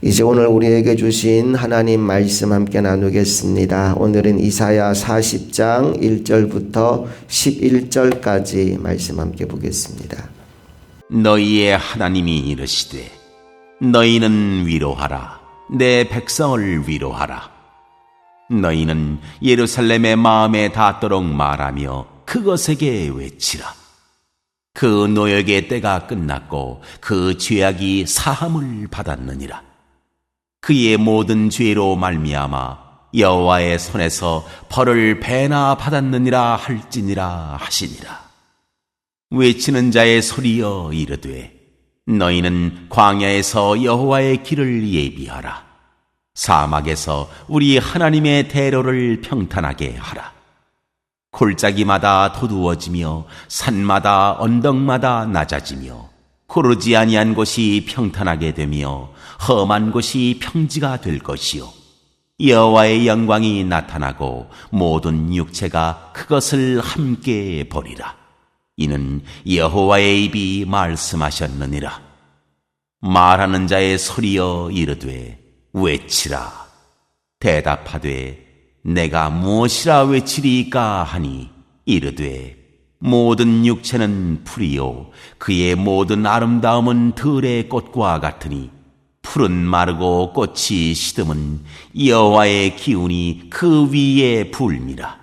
이제 오늘 우리에게 주신 하나님 말씀 함께 나누겠습니다. 오늘은 이사야 40장 1절부터 11절까지 말씀 함께 보겠습니다. 너희의 하나님이 이르시되 너희는 위로하라 내 백성을 위로하라 너희는 예루살렘의 마음에 닿도록 말하며 그것에게 외치라 그 노역의 때가 끝났고 그 죄악이 사함을 받았느니라 그의 모든 죄로 말미암아 여호와의 손에서 벌을 배나 받았느니라 할지니라 하시니라. 외치는 자의 소리여 이르되 너희는 광야에서 여호와의 길을 예비하라. 사막에서 우리 하나님의 대로를 평탄하게 하라. 골짜기마다 도두어지며 산마다 언덕마다 낮아지며 고르지 아니한 곳이 평탄하게 되며 험한 곳이 평지가 될 것이요 여호와의 영광이 나타나고 모든 육체가 그것을 함께 보리라 이는 여호와의 입이 말씀하셨느니라. 말하는 자의 소리여 이르되 외치라. 대답하되 내가 무엇이라 외치리까 하니 이르되 모든 육체는 풀이요 그의 모든 아름다움은 들의 꽃과 같으니 풀은 마르고 꽃이 시듬은 여호와의 기운이 그 위에 불니라.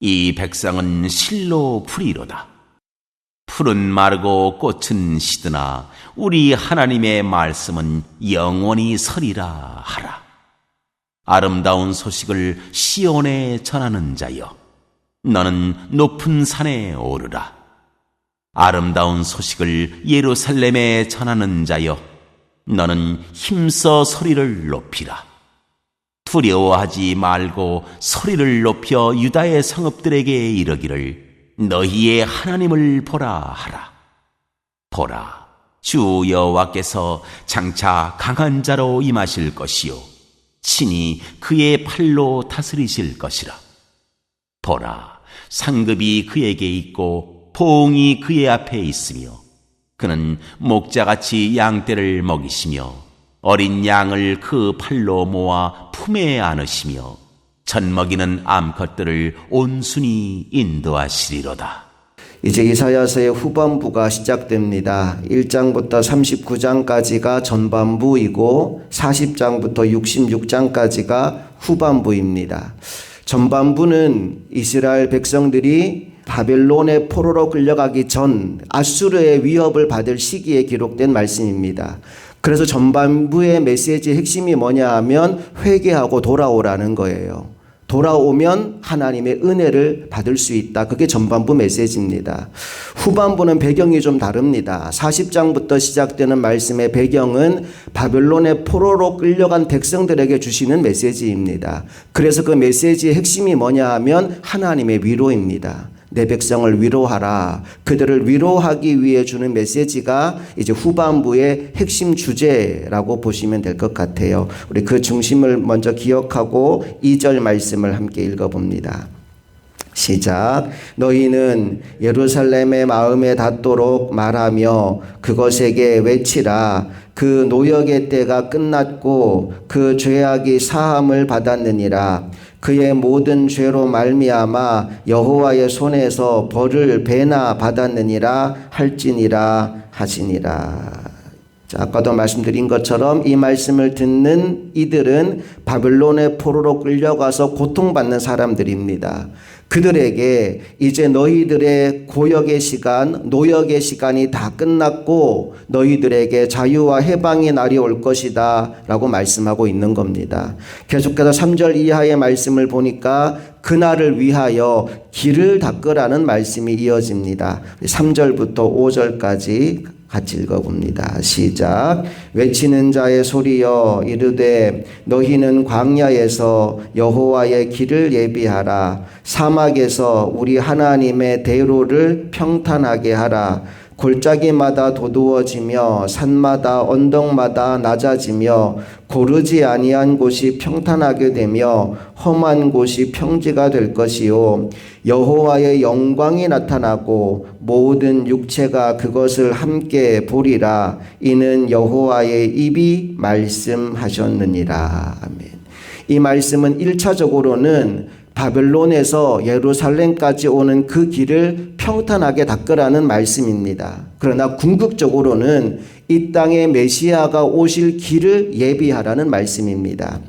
이 백성은 실로 풀이로다. 풀은 마르고 꽃은 시드나 우리 하나님의 말씀은 영원히 서리라 하라. 아름다운 소식을 시온에 전하는 자여, 너는 높은 산에 오르라. 아름다운 소식을 예루살렘에 전하는 자여, 너는 힘써 소리를 높이라. 두려워하지 말고 소리를 높여 유다의 성읍들에게 이르기를 너희의 하나님을 보라 하라. 보라, 주 여호와께서 장차 강한 자로 임하실 것이요. 친히 그의 팔로 다스리실 것이라. 보라, 상급이 그에게 있고 보응이 그의 앞에 있으며 그는 목자같이 양떼를 먹이시며 어린 양을 그 팔로 모아 품에 안으시며 젖먹이는 암컷들을 온순히 인도하시리로다. 이제 이사야서의 후반부가 시작됩니다. 1장부터 39장까지가 전반부이고 40장부터 66장까지가 후반부입니다. 전반부는 이스라엘 백성들이 바벨론의 포로로 끌려가기 전 아수르의 위협을 받을 시기에 기록된 말씀입니다. 그래서 전반부의 메시지의 핵심이 뭐냐 하면 회개하고 돌아오라는 거예요. 돌아오면 하나님의 은혜를 받을 수 있다. 그게 전반부 메시지입니다. 후반부는 배경이 좀 다릅니다. 40장부터 시작되는 말씀의 배경은 바벨론의 포로로 끌려간 백성들에게 주시는 메시지입니다. 그래서 그 메시지의 핵심이 뭐냐 하면 하나님의 위로입니다. 내 백성을 위로하라. 그들을 위로하기 위해 주는 메시지가 이제 후반부의 핵심 주제라고 보시면 될 것 같아요. 우리 그 중심을 먼저 기억하고 2절 말씀을 함께 읽어봅니다. 시작. 너희는 예루살렘의 마음에 닿도록 말하며 그것에게 외치라. 그 노역의 때가 끝났고 그 죄악이 사함을 받았느니라. 그의 모든 죄로 말미암아 여호와의 손에서 벌을 배나 받았느니라 할지니라 하시니라. 자, 아까도 말씀드린 것처럼 이 말씀을 듣는 이들은 바벨론의 포로로 끌려가서 고통받는 사람들입니다. 그들에게 이제 너희들의 고역의 시간, 노역의 시간이 다 끝났고 너희들에게 자유와 해방의 날이 올 것이다 라고 말씀하고 있는 겁니다. 계속해서 3절 이하의 말씀을 보니까 그날을 위하여 길을 닦으라는 말씀이 이어집니다. 3절부터 5절까지 같이 읽어봅니다. 시작. 외치는 자의 소리여 이르되 너희는 광야에서 여호와의 길을 예비하라. 사막에서 우리 하나님의 대로를 평탄하게 하라. 골짜기마다 도두어지며 산마다 언덕마다 낮아지며 고르지 아니한 곳이 평탄하게 되며 험한 곳이 평지가 될 것이요. 여호와의 영광이 나타나고 모든 육체가 그것을 함께 보리라. 이는 여호와의 입이 말씀하셨느니라. 아멘. 이 말씀은 1차적으로는 바벨론에서 예루살렘까지 오는 그 길을 평탄하게 닦으라는 말씀입니다. 그러나 궁극적으로는 이 땅에 메시아가 오실 길을 예비하라는 말씀입니다.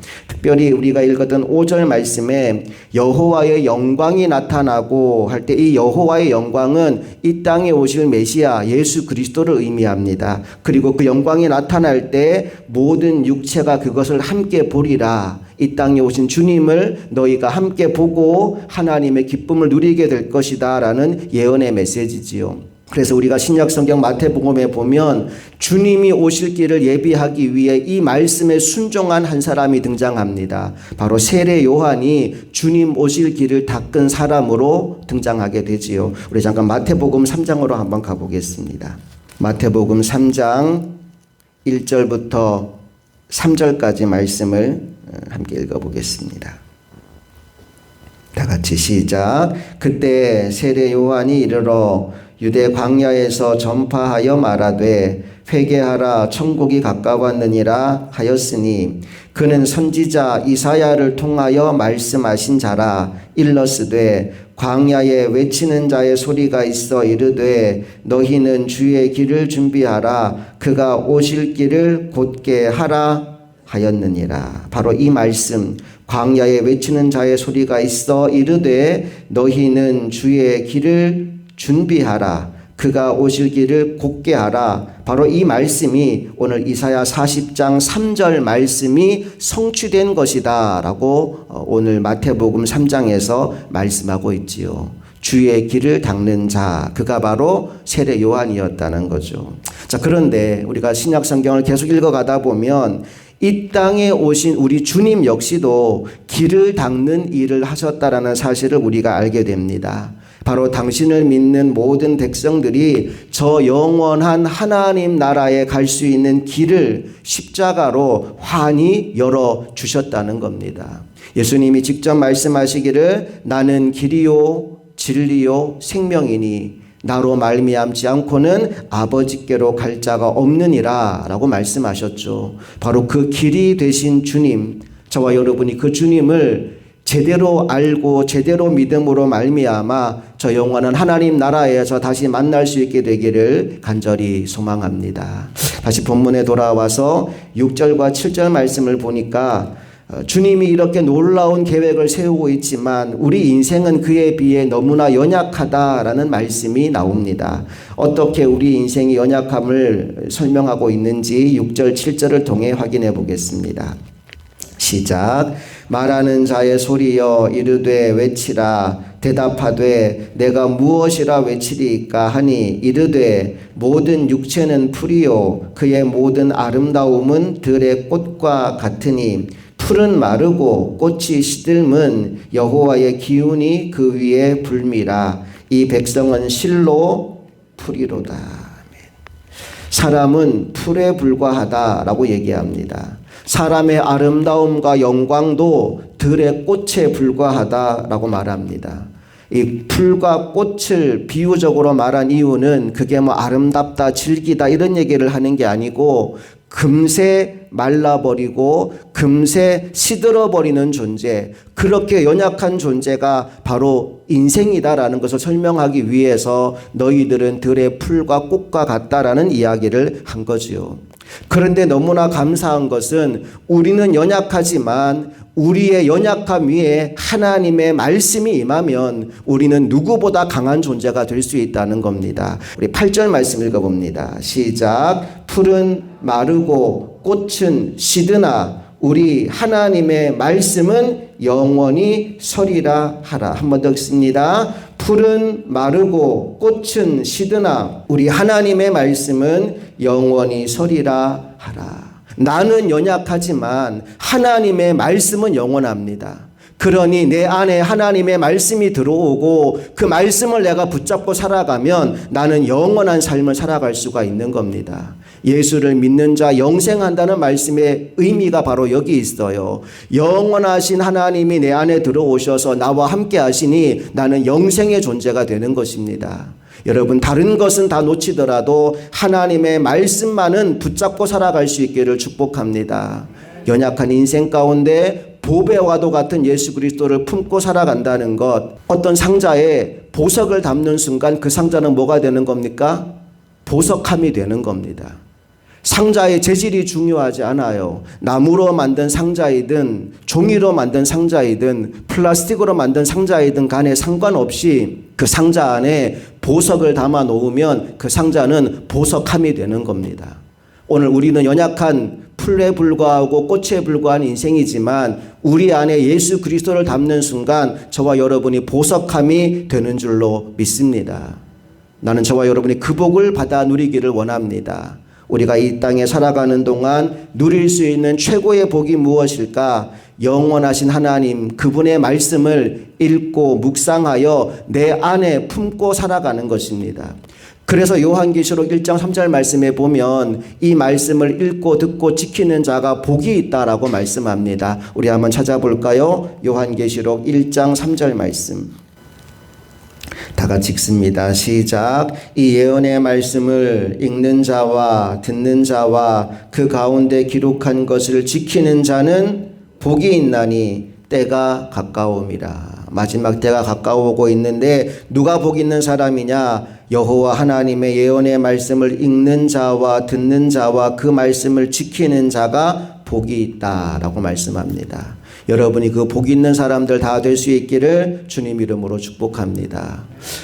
특별히 우리가 읽었던 5절 말씀에 여호와의 영광이 나타나고 할 때 이 여호와의 영광은 이 땅에 오실 메시아 예수 그리스도를 의미합니다. 그리고 그 영광이 나타날 때 모든 육체가 그것을 함께 보리라. 이 땅에 오신 주님을 너희가 함께 보고 하나님의 기쁨을 누리게 될 것이다 라는 예언의 메시지지요. 그래서 우리가 신약 성경 마태복음에 보면 주님이 오실 길을 예비하기 위해 이 말씀에 순종한 한 사람이 등장합니다. 바로 세례 요한이 주님 오실 길을 닦은 사람으로 등장하게 되지요. 우리 잠깐 마태복음 3장으로 한번 가보겠습니다. 마태복음 3장 1절부터 3절까지 말씀을 어, 함께 읽어보겠습니다. 다 같이 시작. 그때 세례 요한이 이르러 유대 광야에서 전파하여 말하되 회개하라 천국이 가까웠느니라 하였으니 그는 선지자 이사야를 통하여 말씀하신 자라 일러스되 광야에 외치는 자의 소리가 있어 이르되 너희는 주의 길을 준비하라 그가 오실 길을 곧게 하라 하였느니라. 바로 이 말씀 광야에 외치는 자의 소리가 있어 이르되 너희는 주의 길을 준비하라. 그가 오실 길을 곧게 하라. 바로 이 말씀이 오늘 이사야 40장 3절 말씀이 성취된 것이다 라고 어, 오늘 마태복음 3장에서 말씀하고 있지요. 주의 길을 닦는 자, 그가 바로 세례 요한이었다는 거죠. 자, 그런데 우리가 신약 성경을 계속 읽어가다 보면 이 땅에 오신 우리 주님 역시도 길을 닦는 일을 하셨다라는 사실을 우리가 알게 됩니다. 바로 당신을 믿는 모든 백성들이 저 영원한 하나님 나라에 갈 수 있는 길을 십자가로 환히 열어 주셨다는 겁니다. 예수님이 직접 말씀하시기를 나는 길이요 진리요 생명이니 나로 말미암지 않고는 아버지께로 갈 자가 없느니라라고 말씀하셨죠. 바로 그 길이 되신 주님, 저와 여러분이 그 주님을 제대로 알고 제대로 믿음으로 말미암아 저 영원한 하나님 나라에서 다시 만날 수 있게 되기를 간절히 소망합니다. 다시 본문에 돌아와서 6절과 7절 말씀을 보니까 어, 주님이 이렇게 놀라운 계획을 세우고 있지만 우리 인생은 그에 비해 너무나 연약하다라는 말씀이 나옵니다. 어떻게 우리 인생이 연약함을 설명하고 있는지 6절, 7절을 통해 확인해 보겠습니다. 시작. 말하는 자의 소리여 이르되 외치라. 대답하되 내가 무엇이라 외치리까 하니 이르되 모든 육체는 풀이요 그의 모든 아름다움은 들의 꽃과 같으니 풀은 마르고 꽃이 시들면 여호와의 기운이 그 위에 불미라. 이 백성은 실로 풀이로다. 사람은 풀에 불과하다라고 얘기합니다. 사람의 아름다움과 영광도 들의 꽃에 불과하다라고 말합니다. 이 풀과 꽃을 비유적으로 말한 이유는 그게 뭐 아름답다, 즐기다 이런 얘기를 하는 게 아니고 금세 말라버리고 금세 시들어버리는 존재, 그렇게 연약한 존재가 바로 인생이다라는 것을 설명하기 위해서 너희들은 들의 풀과 꽃과 같다라는 이야기를 한 거지요. 그런데 너무나 감사한 것은 우리는 연약하지만 우리의 연약함 위에 하나님의 말씀이 임하면 우리는 누구보다 강한 존재가 될 수 있다는 겁니다. 우리 8절 말씀 읽어봅니다. 시작. 풀은 마르고 꽃은 시드나 우리 하나님의 말씀은 영원히 서리라 하라. 한 번 더 읽습니다. 풀은 마르고 꽃은 시드나 우리 하나님의 말씀은 영원히 서리라 하라. 나는 연약하지만 하나님의 말씀은 영원합니다. 그러니 내 안에 하나님의 말씀이 들어오고 그 말씀을 내가 붙잡고 살아가면 나는 영원한 삶을 살아갈 수가 있는 겁니다. 예수를 믿는 자 영생한다는 말씀의 의미가 바로 여기 있어요. 영원하신 하나님이 내 안에 들어오셔서 나와 함께 하시니 나는 영생의 존재가 되는 것입니다. 여러분 다른 것은 다 놓치더라도 하나님의 말씀만은 붙잡고 살아갈 수 있기를 축복합니다. 연약한 인생 가운데 보배와도 같은 예수 그리스도를 품고 살아간다는 것. 어떤 상자에 보석을 담는 순간 그 상자는 뭐가 되는 겁니까? 보석함이 되는 겁니다. 상자의 재질이 중요하지 않아요. 나무로 만든 상자이든 종이로 만든 상자이든 플라스틱으로 만든 상자이든 간에 상관없이 그 상자 안에 보석을 담아 놓으면 그 상자는 보석함이 되는 겁니다. 오늘 우리는 연약한 풀에 불과하고 꽃에 불과한 인생이지만 우리 안에 예수 그리스도를 담는 순간 저와 여러분이 보석함이 되는 줄로 믿습니다. 나는 저와 여러분이 그 복을 받아 누리기를 원합니다. 우리가 이 땅에 살아가는 동안 누릴 수 있는 최고의 복이 무엇일까? 영원하신 하나님 그분의 말씀을 읽고 묵상하여 내 안에 품고 살아가는 것입니다. 그래서 요한계시록 1장 3절 말씀에 보면 이 말씀을 읽고 듣고 지키는 자가 복이 있다라고 말씀합니다. 우리 한번 찾아볼까요? 요한계시록 1장 3절 말씀. 다 같이 읽습니다. 시작. 이 예언의 말씀을 읽는 자와 듣는 자와 그 가운데 기록한 것을 지키는 자는 복이 있나니 때가 가까움이라. 마지막 때가 가까워오고 있는데 누가 복 있는 사람이냐? 여호와 하나님의 예언의 말씀을 읽는 자와 듣는 자와 그 말씀을 지키는 자가 복이 있다라고 말씀합니다. 여러분이 그 복 있는 사람들 다 될 수 있기를 주님 이름으로 축복합니다.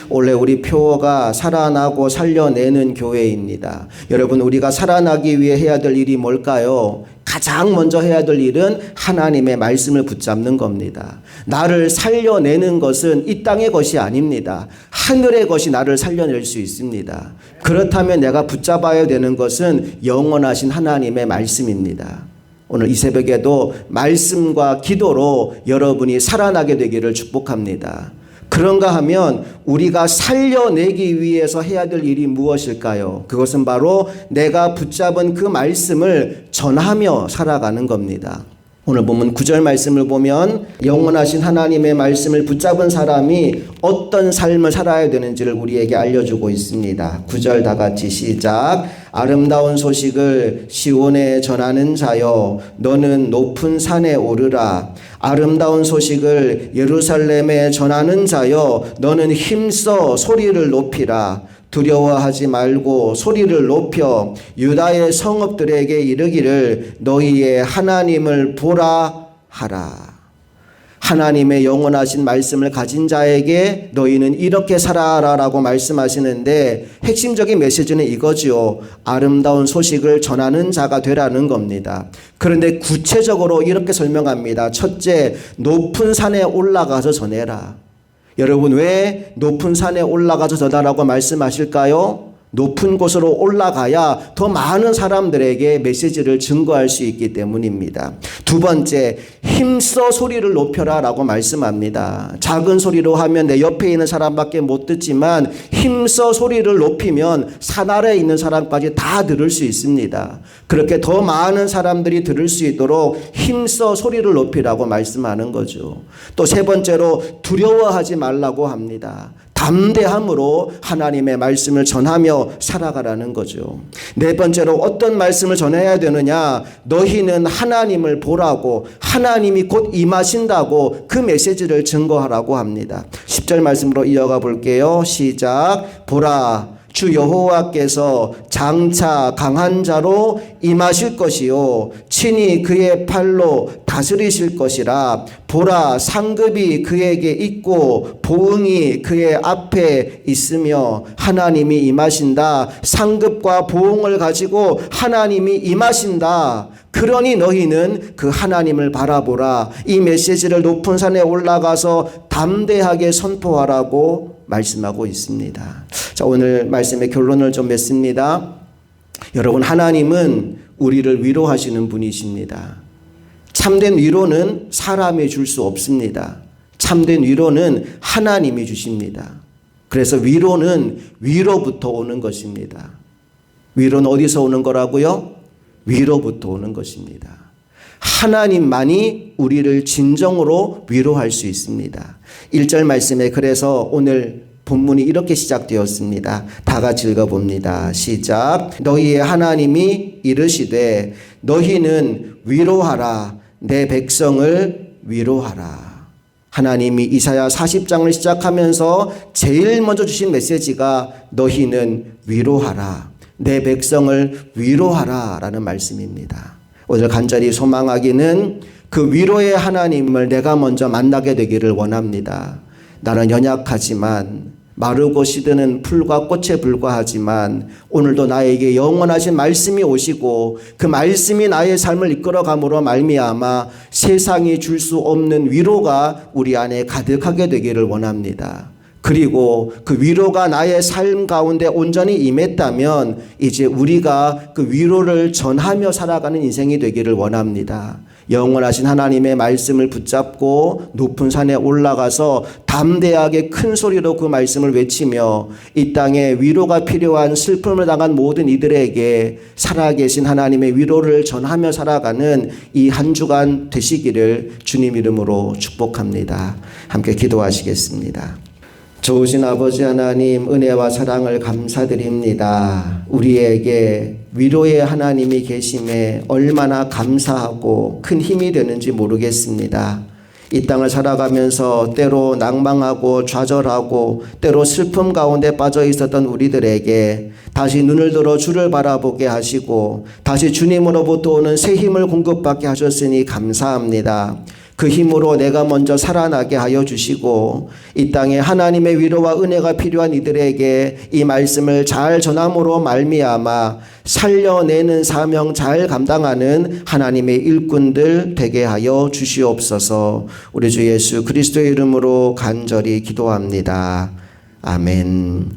원래 우리 표어가 살아나고 살려내는 교회입니다. 여러분 우리가 살아나기 위해 해야 될 일이 뭘까요? 가장 먼저 해야 될 일은 하나님의 말씀을 붙잡는 겁니다. 나를 살려내는 것은 이 땅의 것이 아닙니다. 하늘의 것이 나를 살려낼 수 있습니다. 그렇다면 내가 붙잡아야 되는 것은 영원하신 하나님의 말씀입니다. 오늘 이 새벽에도 말씀과 기도로 여러분이 살아나게 되기를 축복합니다. 그런가 하면 우리가 살려내기 위해서 해야 될 일이 무엇일까요? 그것은 바로 내가 붙잡은 그 말씀을 전하며 살아가는 겁니다. 오늘 보면 구절 말씀을 보면 영원하신 하나님의 말씀을 붙잡은 사람이 어떤 삶을 살아야 되는지를 우리에게 알려주고 있습니다. 구절 다 같이 시작. 아름다운 소식을 시온에 전하는 자여 너는 높은 산에 오르라. 아름다운 소식을 예루살렘에 전하는 자여 너는 힘써 소리를 높이라. 두려워하지 말고 소리를 높여 유다의 성읍들에게 이르기를 너희의 하나님을 보라 하라. 하나님의 영원하신 말씀을 가진 자에게 너희는 이렇게 살아라라고 말씀하시는데 핵심적인 메시지는 이거지요. 아름다운 소식을 전하는 자가 되라는 겁니다. 그런데 구체적으로 이렇게 설명합니다. 첫째, 높은 산에 올라가서 전해라. 여러분 왜 높은 산에 올라가서 전하라고 말씀하실까요? 높은 곳으로 올라가야 더 많은 사람들에게 메시지를 증거할 수 있기 때문입니다. 두 번째, 힘써 소리를 높여라 라고 말씀합니다. 작은 소리로 하면 내 옆에 있는 사람밖에 못 듣지만 힘써 소리를 높이면 산 아래에 있는 사람까지 다 들을 수 있습니다. 그렇게 더 많은 사람들이 들을 수 있도록 힘써 소리를 높이라고 말씀하는 거죠. 또 세 번째로 두려워하지 말라고 합니다. 담대함으로 하나님의 말씀을 전하며 살아가라는 거죠. 네 번째로 어떤 말씀을 전해야 되느냐? 너희는 하나님을 보라고 하나님이 곧 임하신다고 그 메시지를 증거하라고 합니다. 10절 말씀으로 이어가 볼게요. 시작. 보라. 주 여호와께서 장차 강한 자로 임하실 것이요. 친히 그의 팔로 다스리실 것이라. 보라 상급이 그에게 있고 보응이 그의 앞에 있으며 하나님이 임하신다. 상급과 보응을 가지고 하나님이 임하신다. 그러니 너희는 그 하나님을 바라보라. 이 메시지를 높은 산에 올라가서 담대하게 선포하라고 말씀하고 있습니다. 자, 오늘 말씀의 결론을 좀 맺습니다. 여러분, 하나님은 우리를 위로하시는 분이십니다. 참된 위로는 사람이 줄 수 없습니다. 참된 위로는 하나님이 주십니다. 그래서 위로는 위로부터 오는 것입니다. 위로는 어디서 오는 거라고요? 위로부터 오는 것입니다. 하나님만이 우리를 진정으로 위로할 수 있습니다. 1절 말씀에 그래서 오늘 본문이 이렇게 시작되었습니다. 다 같이 읽어봅니다. 시작. 너희의 하나님이 이르시되 너희는 위로하라. 내 백성을 위로하라. 하나님이 이사야 40장을 시작하면서 제일 먼저 주신 메시지가 너희는 위로하라. 내 백성을 위로하라. 라는 말씀입니다. 오늘 간절히 소망하기는 그 위로의 하나님을 내가 먼저 만나게 되기를 원합니다. 나는 연약하지만 마르고 시드는 풀과 꽃에 불과하지만 오늘도 나에게 영원하신 말씀이 오시고 그 말씀이 나의 삶을 이끌어감으로 말미암아 세상이 줄 수 없는 위로가 우리 안에 가득하게 되기를 원합니다. 그리고 그 위로가 나의 삶 가운데 온전히 임했다면 이제 우리가 그 위로를 전하며 살아가는 인생이 되기를 원합니다. 영원하신 하나님의 말씀을 붙잡고 높은 산에 올라가서 담대하게 큰 소리로 그 말씀을 외치며 이 땅에 위로가 필요한 슬픔을 당한 모든 이들에게 살아계신 하나님의 위로를 전하며 살아가는 이 한 주간 되시기를 주님 이름으로 축복합니다. 함께 기도하시겠습니다. 좋으신 아버지 하나님 은혜와 사랑을 감사드립니다. 우리에게 위로의 하나님이 계심에 얼마나 감사하고 큰 힘이 되는지 모르겠습니다. 이 땅을 살아가면서 때로 낭망하고 좌절하고 때로 슬픔 가운데 빠져 있었던 우리들에게 다시 눈을 들어 주를 바라보게 하시고 다시 주님으로부터 오는 새 힘을 공급받게 하셨으니 감사합니다. 그 힘으로 내가 먼저 살아나게 하여 주시고 이 땅에 하나님의 위로와 은혜가 필요한 이들에게 이 말씀을 잘 전함으로 말미암아 살려내는 사명 잘 감당하는 하나님의 일꾼들 되게 하여 주시옵소서. 우리 주 예수 그리스도의 이름으로 간절히 기도합니다. 아멘.